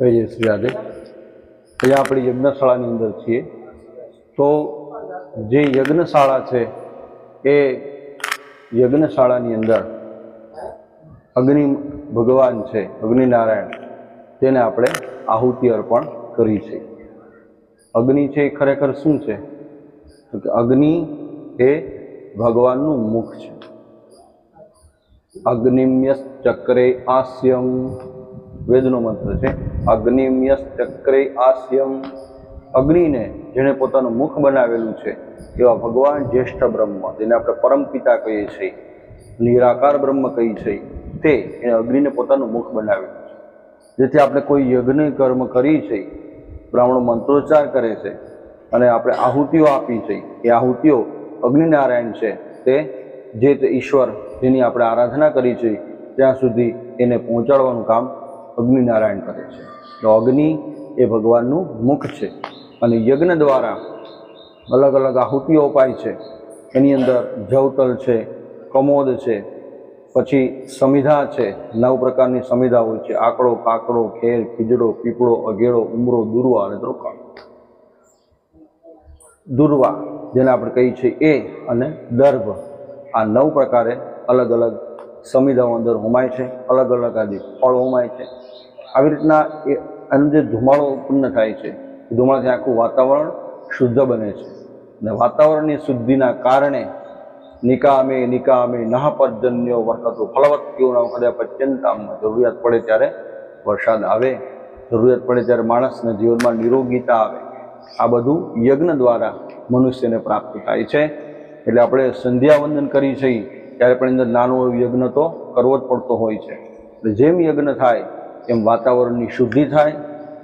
જય શ્રી રાધે અહીંયા આપણી યજ્ઞશાળાની અંદર છીએ. તો જે યજ્ઞશાળા છે, એ યજ્ઞશાળાની અંદર અગ્નિ ભગવાન છે, અગ્નિનારાયણ, તેને આપણે આહુતિ અર્પણ કરી છે. અગ્નિ છે એ ખરેખર શું છે? કે અગ્નિ એ ભગવાનનું મુખ છે. અગ્નિમ્યસ ચક્રે આસ્યમ વેદનો મંત્ર છે અગ્નિમ્યસ ચક્રે આસ્યમ. અગ્નિને જેણે પોતાનું મુખ બનાવેલું છે, એવા ભગવાન જ્યેષ્ઠ બ્રહ્મ, જેને આપણે પરમ પિતા કહીએ છીએ, નિરાકાર બ્રહ્મ કહીએ છીએ, તે એને અગ્નિને પોતાનું મુખ બનાવેલું છે. જેથી આપણે કોઈ યજ્ઞ કર્મ કરી છે, બ્રાહ્મણો મંત્રોચ્ચાર કરે છે, અને આપણે આહુતિઓ આપી છે, એ આહુતિઓ અગ્નિનારાયણ છે, તે જે તે ઈશ્વર જેની આપણે આરાધના કરી છે, ત્યાં સુધી એને પહોંચાડવાનું કામ અગ્નિનારાયણ કરે છે. તો અગ્નિ એ ભગવાનનું મુખ છે અને યજ્ઞ દ્વારા અલગ અલગ આહુતિઓ અપાય છે. એની અંદર જવતલ છે, કમોદ છે, પછી સમિધા છે. નવ પ્રકારની સમિધા હોય છે. આકડો કાકડો ખેર ખીજડો, પીપળો અગેડો ઉમરો, દુર્વા અને દ્રોકા. દુર્વા, જેને આપણે કહીએ છીએ એ અને દર્ભ. આ નવ પ્રકારે અલગ અલગ સમિધાઓ અંદર હોમાય છે, અલગ અલગ આદિ ફળ હોમાય છે. આવી રીતના એ એનો જે ધુમાડો ઉત્પન્ન થાય છે ધુમાડાથી આખું વાતાવરણ શુદ્ધ બને છે. અને વાતાવરણની શુદ્ધિના કારણે નિકામે નિકામે નહ પર્જન્યો વર્તતો ફળવત્તીઓના વખતે કદા પચ્યંતામાં જરૂરિયાત પડે ત્યારે વરસાદ આવે. જરૂરિયાત પડે ત્યારે માણસના જીવનમાં નિરોગીતા આવે. આ બધું યજ્ઞ દ્વારા મનુષ્યને પ્રાપ્ત થાય છે. એટલે આપણે સંધ્યાવંદન કરી છે. ત્યારે પણ અંદર નાનો યજ્ઞ તો કરવો જ પડતો હોય છે. એટલે જેમ યજ્ઞ થાય એમ વાતાવરણની શુદ્ધિ થાય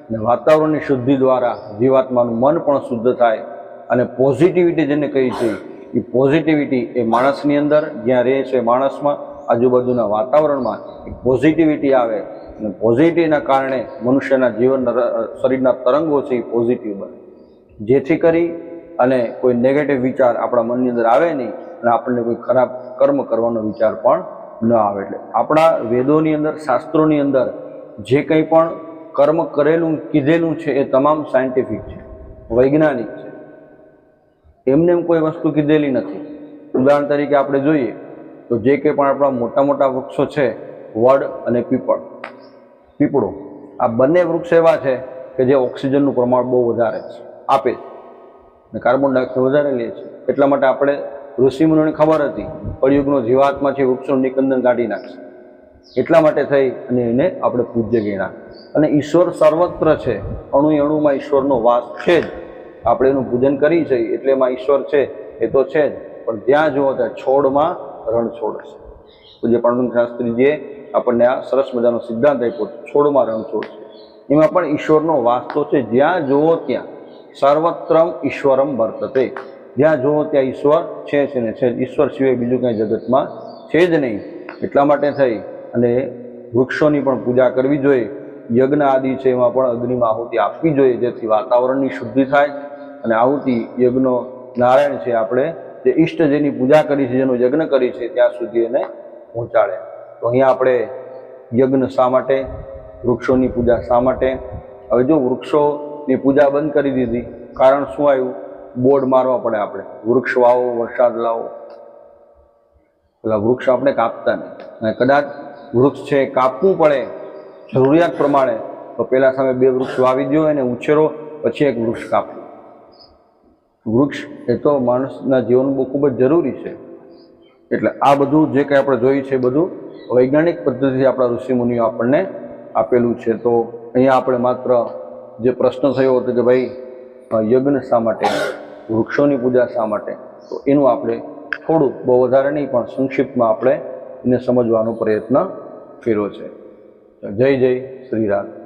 અને વાતાવરણની શુદ્ધિ દ્વારા જીવાત્માનું મન પણ શુદ્ધ થાય અને પોઝિટિવિટી જેને કહી છે એ પોઝિટિવિટી એ માણસની અંદર જ્યાં રહે છે માણસમાં, આજુબાજુના વાતાવરણમાં એક પોઝિટિવિટી આવે અને પોઝિટિવના કારણે મનુષ્યના જીવન શરીરના તરંગો છે એ પોઝિટિવ બને. જેથી કરી અને કોઈ નેગેટિવ વિચાર આપણા મનની અંદર આવે નહીં, અને આપણને કોઈ ખરાબ કર્મ કરવાનો વિચાર પણ ન આવે. એટલે આપણા વેદોની અંદર, શાસ્ત્રોની અંદર જે કંઈ પણ કર્મ કરેલું, કીધેલું છે એ તમામ સાયન્ટિફિક છે, વૈજ્ઞાનિક છે. એમને એમ કોઈ વસ્તુ કીધેલી નથી. ઉદાહરણ તરીકે આપણે જોઈએ તો જે કંઈ પણ આપણા મોટા મોટા વૃક્ષો છે, વડ અને પીપળ, પીપળો, આ બંને વૃક્ષ એવા છે કે જે ઓક્સિજનનું પ્રમાણ બહુ વધારે છે, આપે છે. અને કાર્બન ડાયોક્સાઇડ વધારે લે છે. એટલા માટે આપણે ઋષિમુનિઓને ખબર હતી, કળિયુગનો છે વૃક્ષનું નિકંદન કાઢી નાખશે. એટલા માટે થઈ અને એને આપણે પૂજ્ય ગણ્યા. અને ઈશ્વર સર્વત્ર છે. અણુ અણુમાં ઈશ્વરનો વાસ છે જ. આપણે એનું પૂજન કરી છે, એટલે એમાં ઈશ્વર છે, એ તો છે જ. પણ ત્યાં જુઓ, ત્યાં છોડમાં રણછોડ છે પૂજ્ય પાંડુ શાસ્ત્રીજીએ આપણને આ સરસ મજાનો સિદ્ધાંત આપ્યો, છોડમાં રણછોડ છે. એમાં પણ ઈશ્વરનો વાસ તો છે. જ્યાં જુઓ ત્યાં. સર્વત્રમ ઈશ્વરમ વર્તતે. જ્યાં જુઓ ત્યાં ઈશ્વર છે જ ને છે ઈશ્વર સિવાય બીજું કંઈ જગતમાં છે જ નહીં. એટલા માટે થઈ. અને વૃક્ષોની પણ પૂજા કરવી જોઈએ. યજ્ઞ આદિ છે એમાં પણ અગ્નિમાં આહુતિ આપવી જોઈએ. જેથી વાતાવરણની શુદ્ધિ થાય. અને આહુતિ, યજ્ઞો, નારાયણ છે આપણે. જે ઈષ્ટ જેની પૂજા કરી છે, જેનો યજ્ઞ કરી છે, ત્યાં સુધી એને પહોંચાડે. તો અહીંયા આપણે યજ્ઞ શા માટે? વૃક્ષોની પૂજા શા માટે? હવે જો વૃક્ષોની પૂજા બંધ કરી દીધી. કારણ શું આવ્યું? બોર્ડ મારવા પડે આપણે. વૃક્ષ વાવો, વરસાદ લાવો. પેલા વૃક્ષ આપણે કાપતા નહીં. અને કદાચ વૃક્ષ છે કાપવું પડે જરૂરિયાત પ્રમાણે, તો પહેલા સામે બે વૃક્ષ વાવી દો અને ઉછેરો, પછી એક વૃક્ષ કાપવું વૃક્ષ એ તો માણસના જીવન બહુ ખૂબ જ જરૂરી છે. એટલે આ બધું જે કંઈ આપણે જોઈએ છે બધું વૈજ્ઞાનિક પદ્ધતિથી આપણા ઋષિમુનિઓ આપણને આપેલું છે. તો અહીંયા આપણે માત્ર જે પ્રશ્ન થયો હતો કે ભાઈ યજ્ઞ શા માટે? વૃક્ષોની પૂજા શા માટે? તો એનું આપણે થોડું બહુ વધારે નહીં, પણ સંક્ષિપ્તમાં આપણે એને સમજવાનો પ્રયત્ન કર્યો છે. જય જય શ્રી રામ.